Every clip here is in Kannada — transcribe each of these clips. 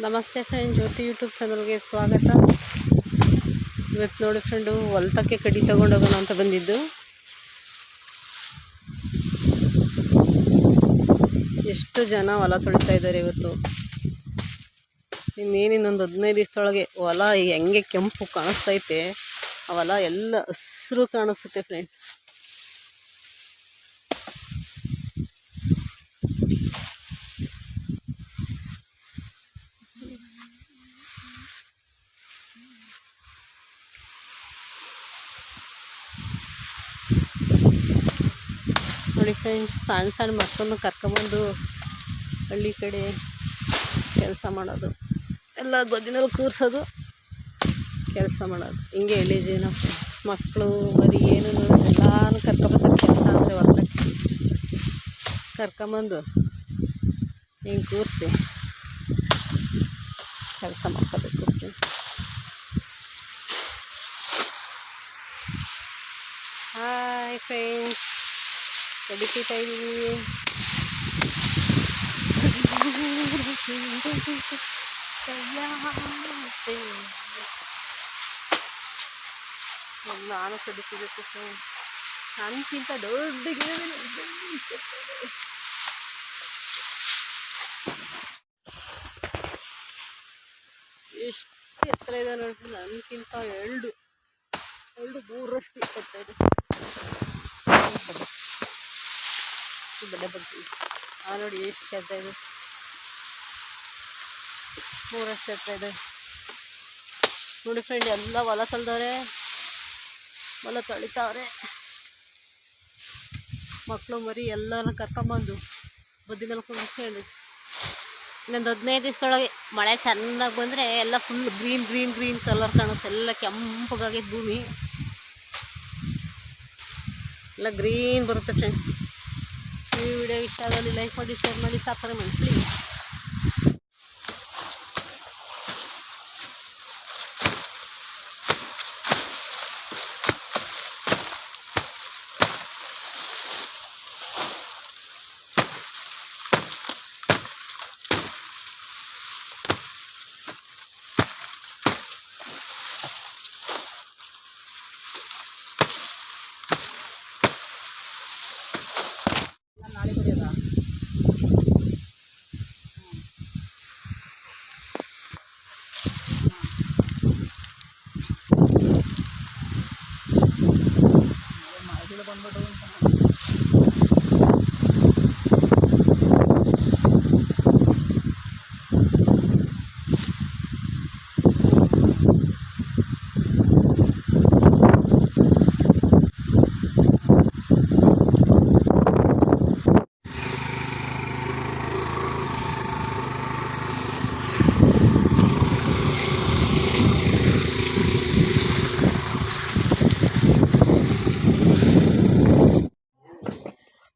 ನಮಸ್ತೆ ಫ್ರೆಂಡ್ ಜ್ಯೋತಿ ಯೂಟ್ಯೂಬ್ ಚಾನಲ್ಗೆ ಸ್ವಾಗತ. ಇವತ್ತು ನೋಡಿ ಫ್ರೆಂಡು ಹೊಲ್ತಕ್ಕೆ ಕಡಿ ತಗೊಂಡೋಗೋಣ ಅಂತ ಬಂದಿದ್ದು. ಎಷ್ಟು ಜನ ಹೊಲ ತೊಳಿತಾ ಇದ್ದಾರೆ ಇವತ್ತು? ಇನ್ನೇನಿನ್ನೊಂದು ಹದಿನೈದು ದಿವಸದೊಳಗೆ ಹೊಲ ಹೆಂಗೆ ಕೆಂಪು ಕಾಣಿಸ್ತೈತೆ. ಆ ಎಲ್ಲ ಹಸಿರು ಕಾಣಿಸುತ್ತೆ ಫ್ರೆಂಡ್ ನೋಡಿ ಫ್ರೆಂಡ್ಸ್ ಸಣ್ಣ ಸಣ್ಣ ಮಕ್ಕಳನ್ನು ಕರ್ಕೊಂಬಂದು ಹಳ್ಳಿ ಕಡೆ ಕೆಲಸ ಮಾಡೋದು. ಎಲ್ಲ ಗೊದಿನಲ್ಲಿ ಕೂರಿಸೋದು, ಕೆಲಸ ಮಾಡೋದು. ಹಿಂಗೆ ಜೀವನ ಮಕ್ಕಳು ಮರಿ, ಏನು ಎಲ್ಲಾನು ಕರ್ಕೊಂಬರ್ತಾರೆ ಕೆಲಸ ಅಂದರೆ ಹೊಲಕ್ಕೆ ಕರ್ಕೊಂಬಂದು ಹಿಂಗೆ ಕೂರಿಸಿ ಕೆಲಸ ಮಾಡ್ಕೋಬೇಕು ಹಾಯ್ ಫ್ರೆಂಡ್ಸ್ ಕಡಿತೀತಾ ಇದ್ದೀವಿ ನಾನು ಕಡಿತಿಬೇಕು ನನಗಿಂತ ದೊಡ್ಡ ಗಿಡ ಎಷ್ಟು ಎತ್ತರ ಇದೆ ನೋಡಿ ನನಗಿಂತ ಎರಡು ಎರಡು ಮೂರಷ್ಟು ಇಪ್ಪತ್ತೈದು ಬಡ್ಡೆ ಬರ್ತೀವಿ ಆ ನೋಡಿ ಎಷ್ಟು ಚಂದ ಇದೆ. ಮೂರಷ್ಟು ಚಂದ ಇದೆ. ನೋಡಿ ಫ್ರೆಂಡ್ ಎಲ್ಲ ಹೊಲ ತಳ್ದವ್ರೆ ಹೊಲ ತಳಿತಾವ್ರೆ. ಮಕ್ಕಳು ಮರಿ ಎಲ್ಲರನ್ನ ಕರ್ಕೊಂಬಂದು ಬುದ್ಧಿನಲ್ಲಿ ಹೇಳಿ ಇನ್ನೊಂದು ಹದಿನೈದು ದಿವಸದೊಳಗೆ ಮಳೆ ಚೆನ್ನಾಗಿ ಬಂದರೆ ಎಲ್ಲ full green green green colour ಕಾಣುತ್ತೆ. ಎಲ್ಲ ಕೆಂಪಗಾಗೈತೆ ಭೂಮಿ. ಎಲ್ಲ ಗ್ರೀನ್ ಬರುತ್ತೆ ಫ್ರೆಂಡ್ ಈ ವಿಡಿಯೋ ಇಷ್ಟ ಆದಲ್ಲಿ ಲೈಕ್ ಮಾಡಿ ಶೇರ್ ಮಾಡಿ ಸಬ್ಸ್ಕ್ರೈಬ್ ಮಾಡಿ ಪ್ಲೀಸ್ ನಾಳೆ ಬರೆಯೋದಾ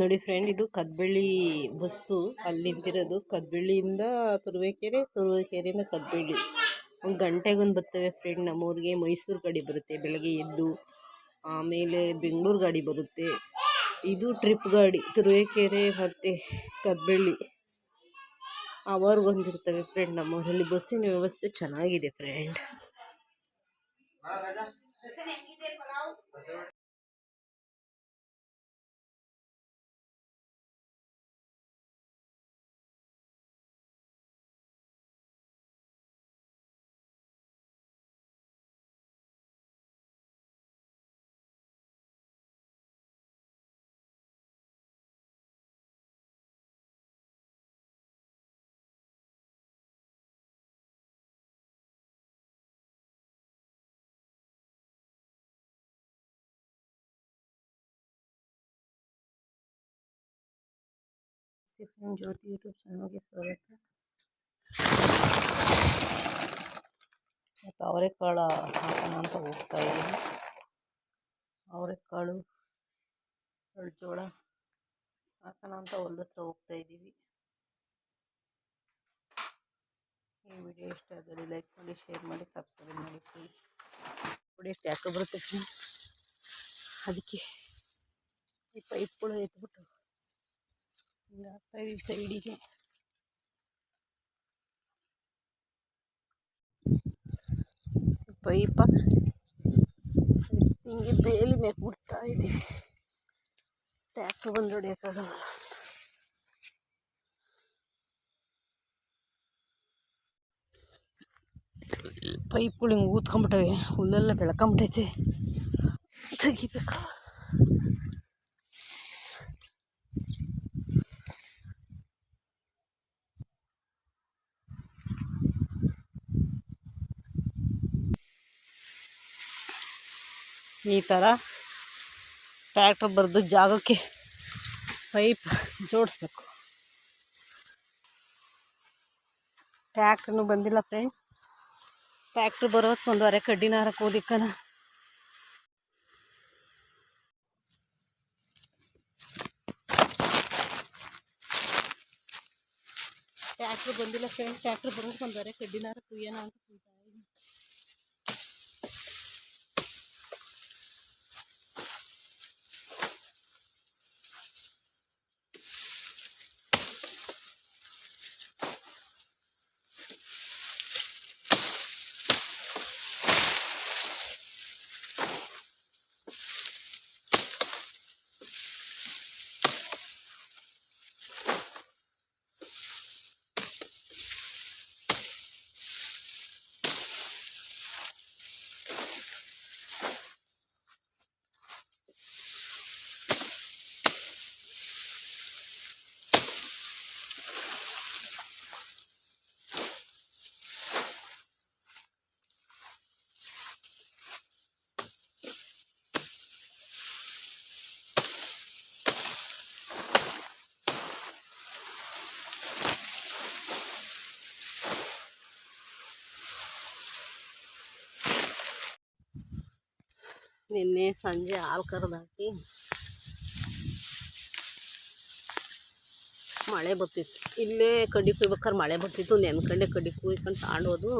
ನೋಡಿ ಫ್ರೆಂಡ್ ಇದು ಕದ್ಬಳ್ಳಿ ಬಸ್ಸು. ಅಲ್ಲಿ ನಿಂತಿರೋದು ಕದ್ಬಳ್ಳಿಯಿಂದ ತುರುವೇಕೆರೆ, ತುರುವೇಕೆರೆಯಿಂದ ಕದ್ಬಳ್ಳಿ ಒಂದು ಗಂಟೆಗೊಂದು ಬರ್ತವೆ ಫ್ರೆಂಡ್ ನಮ್ಮೂರಿಗೆ. ಮೈಸೂರು ಗಾಡಿ ಬರುತ್ತೆ, ಬೆಳಗ್ಗೆ ಎದ್ದು. ಆಮೇಲೆ ಬೆಂಗಳೂರು ಗಾಡಿ ಬರುತ್ತೆ. ಇದು ಟ್ರಿಪ್ ಗಾಡಿ, ತುರುವೇಕೆರೆ ಮತ್ತು ಕದ್ಬಳ್ಳಿ ಅವರ್ಗೊಂದಿರ್ತವೆ ಫ್ರೆಂಡ್ ನಮ್ಮೂರಲ್ಲಿ. ಬಸ್ಸಿನ ವ್ಯವಸ್ಥೆ ಚೆನ್ನಾಗಿದೆ ಫ್ರೆಂಡ್ ಟಿಫಿನ್ ಜ್ಯೋತಿ ಯೂಟ್ಯೂಬ್ ಚಾನಲ್ಗೆ ಸ್ವಾಗತ. ಮತ್ತು ಅವರೆಕಾಳು ಹಾಕೋಣ ಅಂತ ಹೋಗ್ತಾ ಇದ್ದೀನಿ. ಅವರೆಕಾಳು ಜೋಳ ಹಾಕೋಣ ಅಂತ ಹೊಲದ ಹತ್ರ ಹೋಗ್ತಾ ಇದ್ದೀವಿ. ಈ ವಿಡಿಯೋ ಇಷ್ಟ ಆದರೆ ಲೈಕ್ ಮಾಡಿ ಶೇರ್ ಮಾಡಿ ಸಬ್ಸ್ಕ್ರೈಬ್ ಮಾಡಿ ಪ್ಲೀಸ್ ನೋಡಿ ಎಷ್ಟು ಯಾಕೆ ಬರುತ್ತೆ ಅದಕ್ಕೆ ಈ ಪೈಪ್ಗಳು ಎತ್ಬಿಟ್ಟು बेली मे कुता बंद पैप हिंग ऊतकबिटे हुलेल बेकबिटे तक ಈ ಥರ ಟ್ರ್ಯಾಕ್ಟರ್ ಬರೆದು ಜಾಗಕ್ಕೆ ಪೈಪ್ ಜೋಡಿಸ್ಬೇಕು. ಟ್ರ್ಯಾಕ್ಟ್ರೂ ಬಂದಿಲ್ಲ ಫ್ರೆಂಡ್. ಟ್ರ್ಯಾಕ್ಟ್ರ್ ಬರೋದಕ್ಕೆ ಒಂದುವರೆ ಕಡ್ಡಿನ ಹಾರಕ್ಕೆ ಹೋದಿಕ್ಕನ ಟ್ರ್ಯಾಕ್ಟ್ರ್ ಬಂದಿಲ್ಲ ಫ್ರೆಂಡ್. ಟ್ರ್ಯಾಕ್ಟ್ರ್ ಬರೋದಕ್ಕೆ ಒಂದುವರೆ ಕಡ್ಡಿನ ಹಾರಕ್ಕೆ ಕುಯ್ಯೋಣ ಅಂತ ನಿನ್ನೆ ಸಂಜೆ ಹಾಲು ಕರೆದಾಕಿ ಮಳೆ ಬರ್ತಿತ್ತು. ಇಲ್ಲೇ ಕಡ್ಡಿ ಕುಯ್ಬೇಕಾದ್ರೆ ಮಳೆ ಬರ್ತಿತ್ತು. ನೆನ್ಕಂಡೆ ಕಡ್ಡಿ ಕುಯ್ಕೊಂಡು ತಾಂಡೋದು.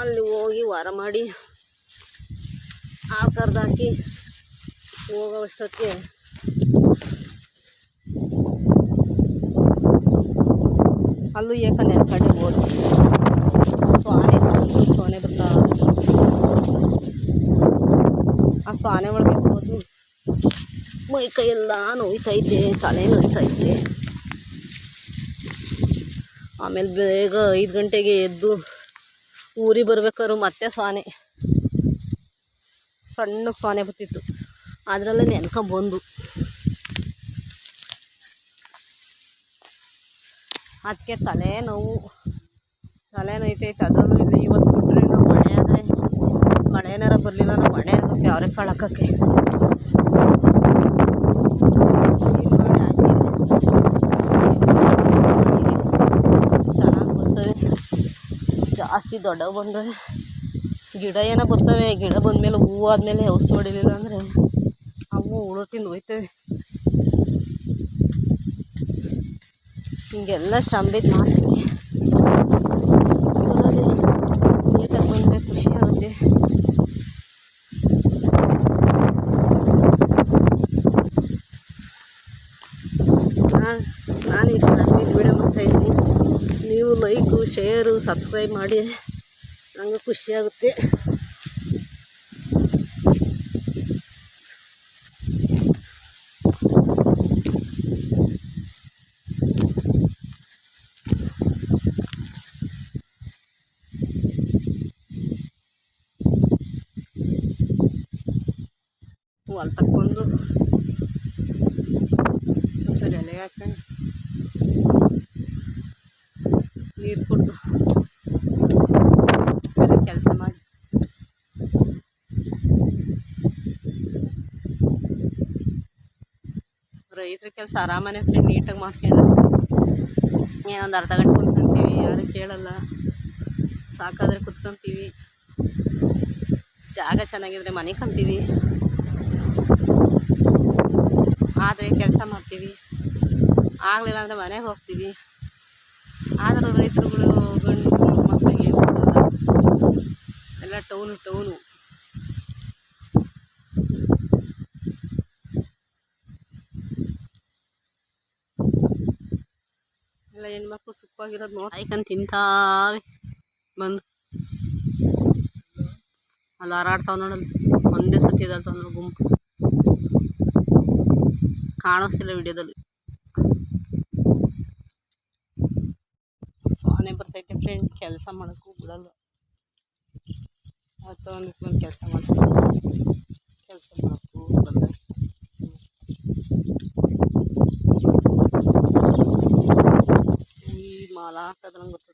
ಅಲ್ಲಿ ಹೋಗಿ ವಾರ ಮಾಡಿ ಹಾಲು ಕರೆದಾಕಿ ಹೋಗೋವಷ್ಟೊತ್ತಿಗೆ ಅಲ್ಲೂ ಏಕ ನೆನ್ಕಂಡೆ ಹೋದು ಸೊನೆ ಸೊನೆ ಬರ್ತಾ ಆ ಸೊನೆ ಒಳಗೆ ಹೋದು ಮೈ ಕೈ ಎಲ್ಲ ನೋಯ್ತೈತೆ ತಲೆ ನೋಯ್ತೈತೆ. ಆಮೇಲೆ ಬೇಗ ಐದು ಗಂಟೆಗೆ ಎದ್ದು ಊರಿಗೆ ಬರ್ಬೇಕಾದ್ರು ಮತ್ತೆ ಸೊನೆ. ಸಣ್ಣ ಸೊನೆ ಬರ್ತಿತ್ತು. ಅದರಲ್ಲೇ ನೆನ್ಕೊಂಬಂದು ಅದಕ್ಕೆ ತಲೆ ನೋವು. ತಲೆ ನೋಯ್ತೈತೆ, ಅದನ್ನು ಇಲ್ಲ ಇವತ್ತು ಬಿಟ್ಟರೆ ನಾವು ಮಳೆ ಆದರೆ ಮಳೆ ಏನಾರ ಬರಲಿಲ್ಲ ನಾವು ಮಳೆ ಆಗುತ್ತೆ ಅವರೇ ಕಾಳು ಹಾಕೋಕ್ಕೆ ಚೆನ್ನಾಗಿ ಬರ್ತವೆ ಜಾಸ್ತಿ ದೊಡ್ಡವು ಬಂದರೆ ಗಿಡ ಏನೋ ಬರ್ತವೆ? ಗಿಡ ಬಂದಮೇಲೆ ಹೂವು ಆದಮೇಲೆ ಔಷಧಿ ಹೊಡಿಲಿಲ್ಲ ಅಂದರೆ ಅವು ಹುಳು ತಿಂದು ಹೋಯ್ತವೆ. ಹಿಂಗೆಲ್ಲ ಶ್ರಮಿದ್ ಮಾಡ್ತೀನಿ ಬಂದರೆ ಖುಷಿ ಆಗುತ್ತೆ. ನಾನು ನಾನು ಇಷ್ಟು ಶ್ರಮಿದ್ ವಿಡಿಯೋ ಮಾಡ್ತಾಯಿದ್ದೀನಿ ನೀವು ಲೈಕು ಶೇರು ಸಬ್ಸ್ಕ್ರೈಬ್ ಮಾಡಿ. ನನಗೆ ಖುಷಿ ಆಗುತ್ತೆ. ಹೊಲ್ ತಕ್ಕೊಂಡು. ಒಂಚೂರು ಎಲೆ ಹಾಕೊಂಡು. ನೀರು ಕುಡ್ದು ಆಮೇಲೆ ಕೆಲಸ ಮಾಡಿ ರೈತರ ಕೆಲಸ ಆರಾಮನೇ ಫ್ರೆಂಡ್ ನೀಟಾಗಿ ಮಾಡ್ಕೊಂಡು ಏನೊಂದು ಅರ್ಧ ಗಂಟೆ ಕುತ್ಕೊಂತೀವಿ, ಯಾರು ಕೇಳಲ್ಲ. ಸಾಕಾದ್ರೆ ಕುತ್ಕೊಂತೀವಿ. ಜಾಗ ಚೆನ್ನಾಗಿದ್ರೆ ಮನೆ ಕಂತೀವಿ ಆದರೆ ಕೆಲಸ ಮಾಡ್ತೀವಿ. ಆಗಲಿಲ್ಲ ಅಂದರೆ ಮನೆಗೆ ಹೋಗ್ತೀವಿ. ಆದರೂ ರೈತರುಗಳು ಗಂಡು ಮಕ್ಕಳಿಗೆ ಎಲ್ಲ ಟೌನು ಟೌನು. ಹೆಣ್ಮಕ್ಳು ಸುಖವಾಗಿರೋದು ನೋಡ್ಕೊಂಡು ತಿಂತಾವೆ. ಬಂದು. ಅಲ್ಲಿ ಹಾರಾಡ್ತಾವೆ ನೋಡಲ್ ಒಂದೇ ಸತಿ ಇದಾಗ್ತಾವೆ ನೋಡಿ ಗುಂಪು. ಕಾಣಿಸ್ತಿಲ್ಲ ವಿಡಿಯೋದಲ್ಲಿ. ಸಾನೆ ಬರ್ತೈತೆ ಫ್ರೆಂಡ್ ಕೆಲಸ ಮಾಡೋಕ್ಕೂ ಬಿಡಲ್ಲ ಬಂದು ಕೆಲಸ ಮಾಡ್ತಾರೆ ಕೆಲಸ ಮಾಡೋಕ್ಕೂ ಬಿಡಲ್ಲ மாலா கதலங்குத்து